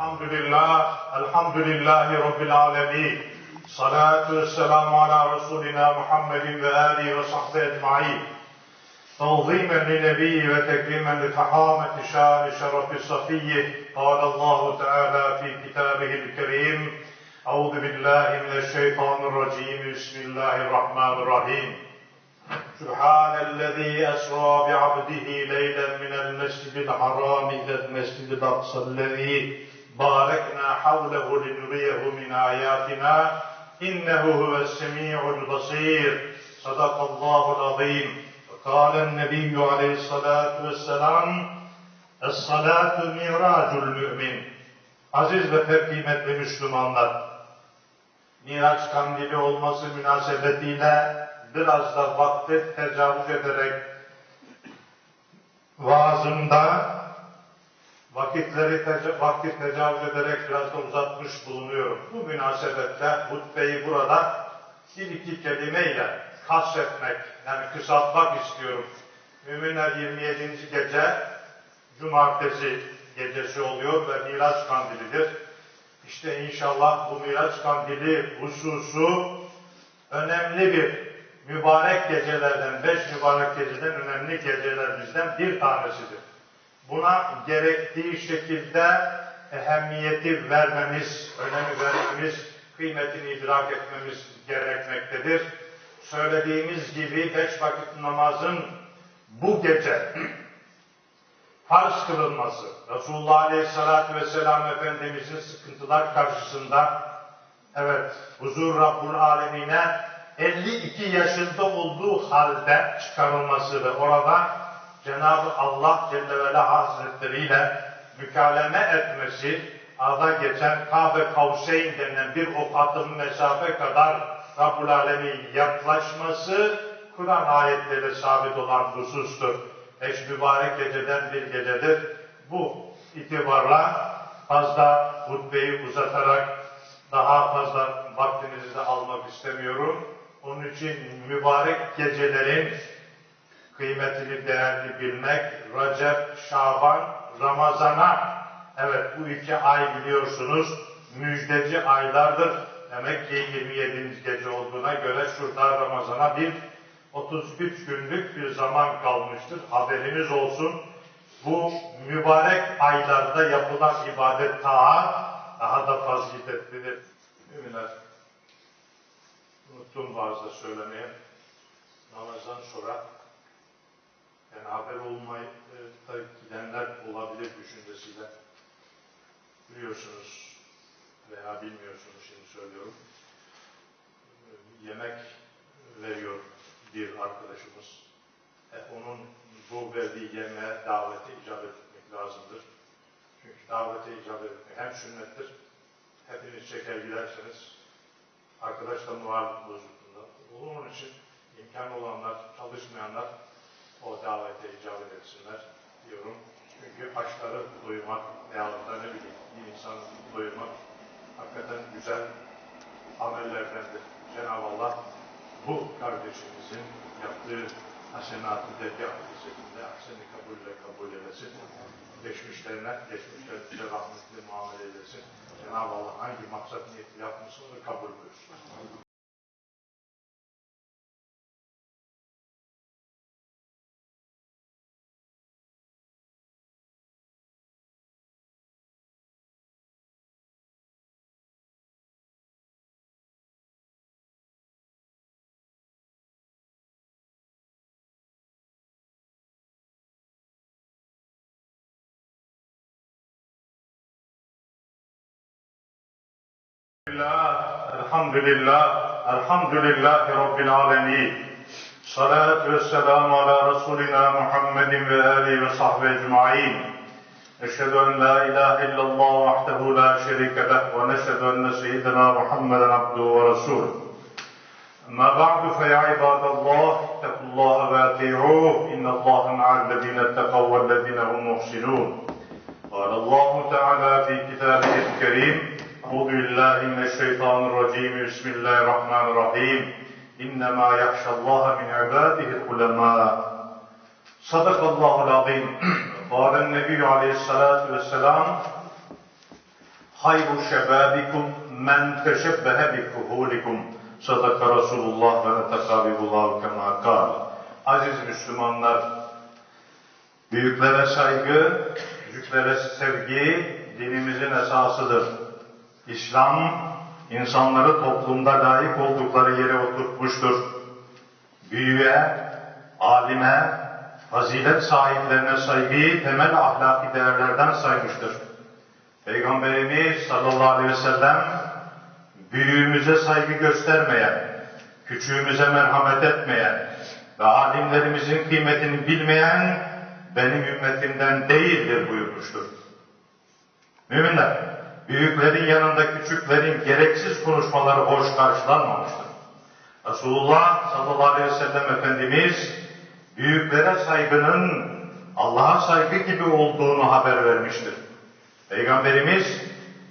الحمد لله الحمد لله رب العالمين صلاة والسلام على رسولنا محمد وآله وصحبه أجمعين توظيما لنبيه وتكريما لفحامة شان شرف صفيه قال الله تعالى في كتابه الكريم أعوذ بالله من الشيطان الرجيم بسم الله الرحمن الرحيم سبحان الذي أسرى بعبده ليلا من المسجد الحرام إلى المسجد الأقصى الذي باركنا حوله لنريه من آياتنا إنه هو السميع البصير صدق الله العظيم وقال النبي عليه الصلاة والسلام الصلاة ميراج المؤمن Aziz ve pek kıymetli Müslümanlar, Miraç kandili olması münasebetiyle biraz da vakti tecavüz ederek vaazımda vakitleri teca- vakti tecavüz ederek biraz da uzatmış bulunuyorum. Bu münasebetle hutbeyi burada bir iki kelimeyle kastetmek, yani kısaltmak istiyorum. Müminler 27. gece Cumartesi gecesi oluyor ve Miraç kandilidir. İşte inşallah bu Miraç kandili hususu önemli bir mübarek gecelerden, beş mübarek geceden önemli gecelerimizden bir tanesidir. Buna gerektiği şekilde ehemmiyeti vermemiz, önemi vermemiz, kıymetini idrak etmemiz gerekmektedir. Söylediğimiz gibi beş vakit namazın bu gece farz kılınması, Resulullah Aleyhisselatü Vesselam Efendimizin sıkıntılar karşısında, evet, huzur Rabbul Alemine 52 yaşında olduğu halde çıkarılması ve orada Cenab-ı Allah Celle ve Ala Hazretleri ile mükaleme etmesi, arada geçen Kabe Kavseyn denilen bir ok atım mesafe kadar Rabbul Alemin yaklaşması Kur'an ayetleriyle sabit olan husustur. Beş mübarek geceden bir gecedir. Bu itibarla fazla hutbeyi uzatarak daha fazla vaktinizi de almak istemiyorum. Onun için mübarek gecelerin kıymetini, değerini bilmek, Recep, Şaban, Ramazan'a, evet bu iki ay biliyorsunuz müjdeci aylardır. Demek ki 27. gece olduğuna göre şurada Ramazan'a bir 33 günlük bir zaman kalmıştır. Haberiniz olsun. Bu mübarek aylarda yapılan ibadet taat daha da faziletlidir. Müminler, unuttum bazı söylemeye. Namazdan sonra yani haber olmayı da gidenler olabilir düşüncesiyle. Biliyorsunuz veya bilmiyorsunuz şimdi söylüyorum. Yemek veriyor bir arkadaşımız. E, onun bu verdiği yemeğe davete icabet etmek lazımdır. Çünkü davete icabet etmek hem sünnettir, hepiniz çeker giderseniz arkadaş da muhalif bozukluğunda. Onun için imkan olanlar, çalışmayanlar o davete icabet etsinler diyorum. Çünkü açları doyurmak veyahut da ne bileyim bir insanı doyurmak hakikaten güzel amellerdendir. Cenab-ı Allah bu kardeşimizin yaptığı hasenatı dergâh hizmetinde ahseni kabulle kabul eylesin. Geçmişlerine, geçmişlerimize rahmetli muamele eylesin. Cenab-ı Allah hangi maksat niyeti yapmışsa onu kabul buyursun. الحمد لله الحمد لله رب العالمين. صلاة والسلام على رسولنا محمد وآله وصحبه أجمعين. أشهد أن لا إله إلا الله وحده لا شريك له ونشهد أن سيدنا محمدا عبده ورسوله. أما بعد فيا عباد الله اتقوا الله وأطيعوه إن الله مع الذين اتقوا والذين هم محسنون. قال الله تعالى في كتابه الكريم أعوذ بالله من الشيطان الرجيم بسم الله الرحمن الرحيم إنما يخشى الله من عباده العلماء صدق الله العظيم قال النبي عليه الصلاة والسلام hayru şebabikum men teşebbehe bi kuhulikum. Sadaka Resulullah ve netekabibullahu kema kal. Aziz Müslümanlar, büyüklere saygı, küçüklere sevgi dinimizin esasıdır. İslam, insanları toplumda layık oldukları yere oturtmuştur. Büyüye, alime, fazilet sahiplerine saygıyı temel ahlaki değerlerden saymıştır. Peygamberimiz sallallahu aleyhi ve sellem büyüğümüze saygı göstermeyen, küçüğümüze merhamet etmeyen ve alimlerimizin kıymetini bilmeyen benim ümmetimden değildir buyurmuştur. Müminler, büyüklerin yanında küçüklerin gereksiz konuşmaları hoş karşılanmamıştır. Resulullah sallallahu aleyhi ve sellem Efendimiz büyüklere saygının Allah'a saygı gibi olduğunu haber vermiştir. Peygamberimiz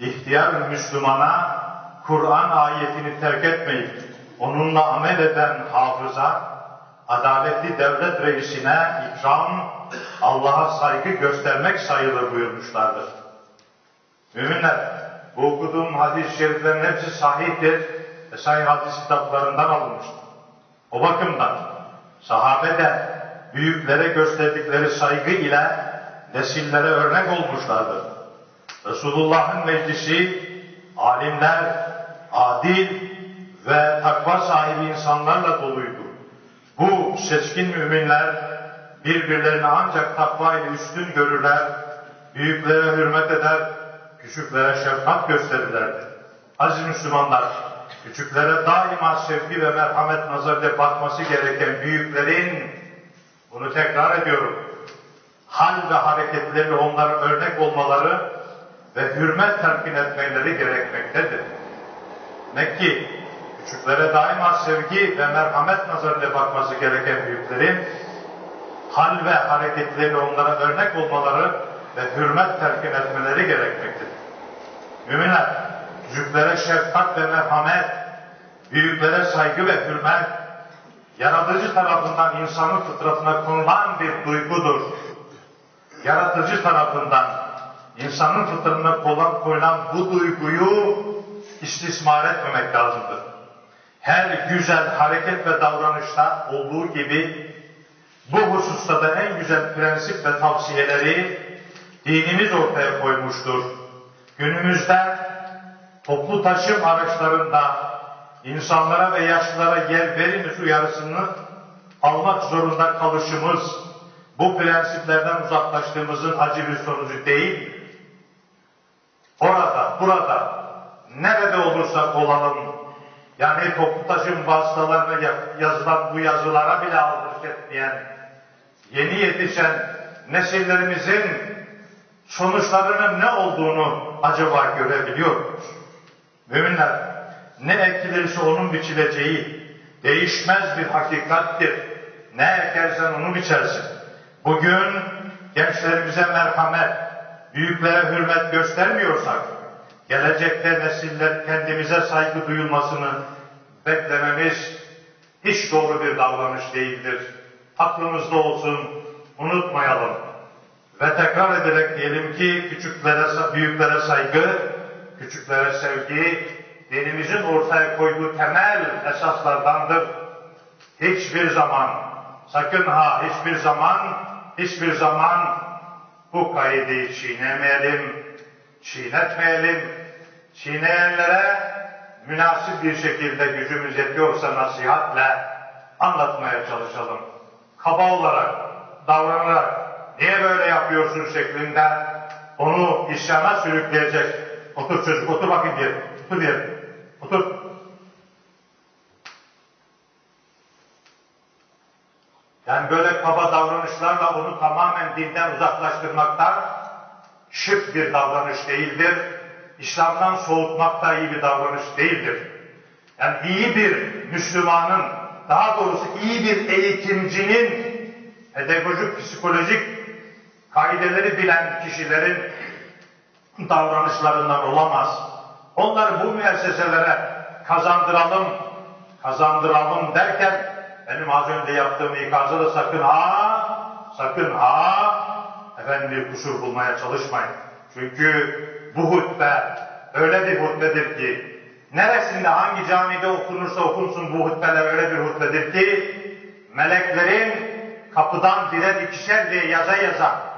ihtiyar Müslümana Kur'an ayetini terk etmeyip onunla amel eden hafıza, adaletli devlet reisine ikram, Allah'a saygı göstermek sayılır buyurmuşlardır. Müminler, bu okuduğum hadis-i şeriflerin hepsi sahihtir ve hadis kitaplarından alınmıştır. O bakımdan sahabe büyüklere gösterdikleri saygı ile nesillere örnek olmuşlardır. Resulullah'ın meclisi alimler, adil ve takva sahibi insanlarla doluydu. Bu seçkin müminler birbirlerini ancak takva ile üstün görürler, büyüklere hürmet eder, küçüklere şefkat gösterirlerdi. Aziz Müslümanlar, küçüklere daima sevgi ve merhamet nazarıyla bakması gereken büyüklerin, bunu tekrar ediyorum, hal ve hareketleriyle onlara örnek olmaları ve hürmet terkin etmeleri gerekmektedir. Mekki, küçüklere daima sevgi ve merhamet nazarıyla bakması gereken büyüklerin, hal ve hareketleriyle onlara örnek olmaları ve hürmet terkin etmeleri gerekmektedir. Müminler, küçüklere şefkat ve merhamet, büyüklere saygı ve hürmet, yaratıcı tarafından insanın fıtratına konulan bir duygudur. Yaratıcı tarafından insanın fıtratına konulan bu duyguyu istismar etmemek lazımdır. Her güzel hareket ve davranışta olduğu gibi bu hususta da en güzel prensip ve tavsiyeleri dinimiz ortaya koymuştur. Günümüzde toplu taşım araçlarında insanlara ve yaşlılara yer veriniz uyarısını almak zorunda kalışımız bu prensiplerden uzaklaştığımızın acı bir sonucu değil. Orada, burada, nerede olursak olalım, yani toplu taşım vasıtalarına yazılan bu yazılara bile aldırış etmeyen, yeni yetişen nesillerimizin sonuçlarının ne olduğunu acaba görebiliyor muyuz? Müminler, ne ekilirse onun biçileceği değişmez bir hakikattir. Ne ekersen onu biçersin. Bugün gençlerimize merhamet, büyüklere hürmet göstermiyorsak, gelecekte nesiller kendimize saygı duyulmasını beklememiz hiç doğru bir davranış değildir. Aklımızda olsun, unutmayalım. Ve tekrar ederek diyelim ki küçüklere, büyüklere saygı, küçüklere sevgi, dinimizin ortaya koyduğu temel esaslardandır. Hiçbir zaman, sakın ha hiçbir zaman, hiçbir zaman bu kaideyi çiğnemeyelim, çiğnetmeyelim. Çiğneyenlere münasip bir şekilde gücümüz yetiyorsa nasihatle anlatmaya çalışalım. Kaba olarak, davranarak, niye böyle yapıyorsun şeklinde onu isyana sürükleyecek. Otur çocuk, otur bakayım diye. Otur diye. Otur. Yani böyle kaba davranışlarla onu tamamen dinden uzaklaştırmakta şık bir davranış değildir. İslam'dan soğutmak da iyi bir davranış değildir. Yani iyi bir Müslümanın, daha doğrusu iyi bir eğitimcinin pedagojik, psikolojik kaideleri bilen kişilerin davranışlarından olamaz. Onları bu müesseselere kazandıralım, kazandıralım derken benim az önce yaptığım ikazı da sakın ha, sakın ha efendim bir kusur bulmaya çalışmayın. Çünkü bu hutbe öyle bir hutbedir ki neresinde hangi camide okunursa okunsun bu hutbeler öyle bir hutbedir ki meleklerin kapıdan birer ikişer diye yaza yaza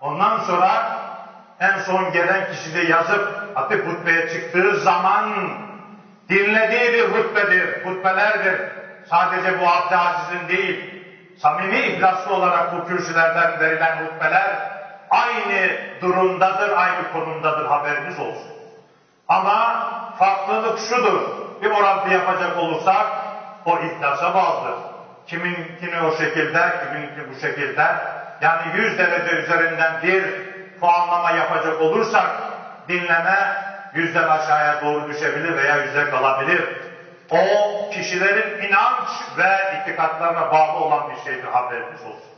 ondan sonra en son gelen kişi de yazıp hatip hutbeye çıktığı zaman dinlediği bir hutbedir, hutbelerdir. Sadece bu Abdülaziz'in değil, samimi ihlaslı olarak bu kürsülerden verilen hutbeler aynı durumdadır, aynı konumdadır haberiniz olsun. Ama farklılık şudur, bir orantı yapacak olursak o ihlasa bağlıdır. Kiminkini o şekilde, kiminkini bu şekilde. Yani 100 derece üzerinden bir puanlama yapacak olursak dinleme yüzden aşağıya doğru düşebilir veya yüzde kalabilir. O kişilerin inanç ve itikatlarına bağlı olan bir şeydir haberiniz olsun.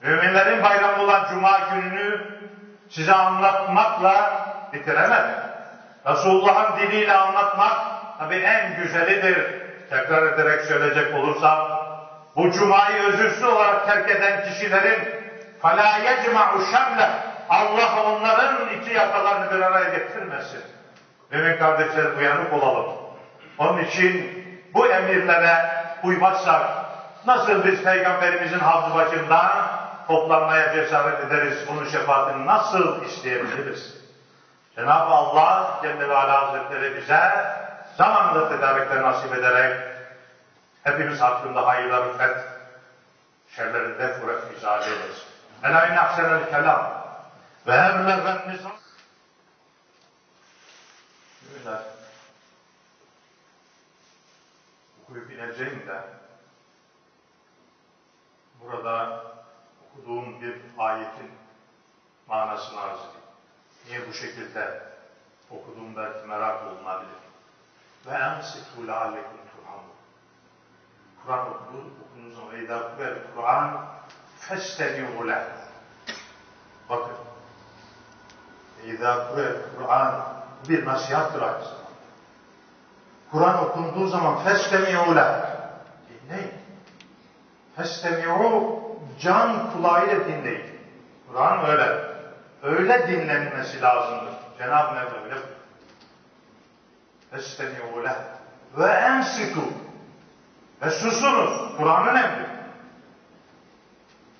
Müminlerin bayramı olan Cuma gününü size anlatmakla bitiremedim. Resulullah'ın diliyle anlatmak tabi en güzelidir. Tekrar ederek söyleyecek olursam, bu Cuma'yı özürsüz olarak terk eden kişilerin فَلَا يَجْمَعُ شَمْلَ Allah onların iki yakalarını bir araya getirmesin. Mümin kardeşlerim uyanık olalım. Onun için bu emirlere uymazsak nasıl biz Peygamberimizin havzu başında toplanmaya cesaret ederiz, onun şefaatini nasıl isteyebiliriz? Cenab-ı Allah Celle ve Ala Hazretleri bize zamanında tedarikler nasip ederek hepimiz hakkında hayırları fet, şerleri def ve izale eylesin. Ela in ahsenel kelam ve emleven nizam. Müminler, okuyup ineceğim de burada okuduğum bir ayetin manasını arz edeyim. Niye bu şekilde okuduğum belki merak olunabilir. Ve leallekum turhamun. Kur'an okuduğu, okuduğunuz zaman اِذَا قُبَلْ Kur'an فَاسْتَمِعُوا لَهُ Bakın. اِذَا قُبَلْ Kur'an bir nasihattır aynı zamanda. Kur'an okunduğu zaman فَاسْتَمِعُوا لَهُ Dinleyin. فَاسْتَمِعُوا can kulağıyla dinleyin. Kur'an öyle. Öyle dinlenmesi lazımdır. Cenab-ı Mevla öyle Estemi'u leh ve ensitu ve susunuz. Kur'an'ın emri.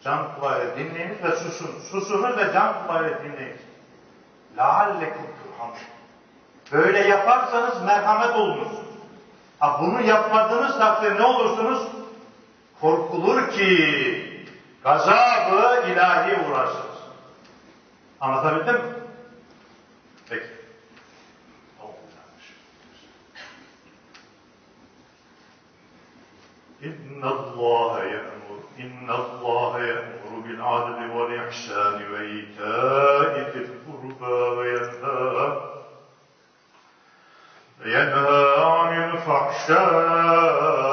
Can kulağıyla dinleyiniz ve susunuz. Susunuz ve can kulağıyla dinleyiniz. لَعَلَّكُمْ تُرْحَمُونَ Böyle yaparsanız merhamet olunuz. Ha bunu yapmadığınız takdirde ne olursunuz? Korkulur ki gazabı ilahi uğrarsınız. Anlatabildim mi? إن الله يأمر إن الله يأمر بالعدل والإحسان وإيتاء ذي القربى وينهى وينهى عن الفحشاء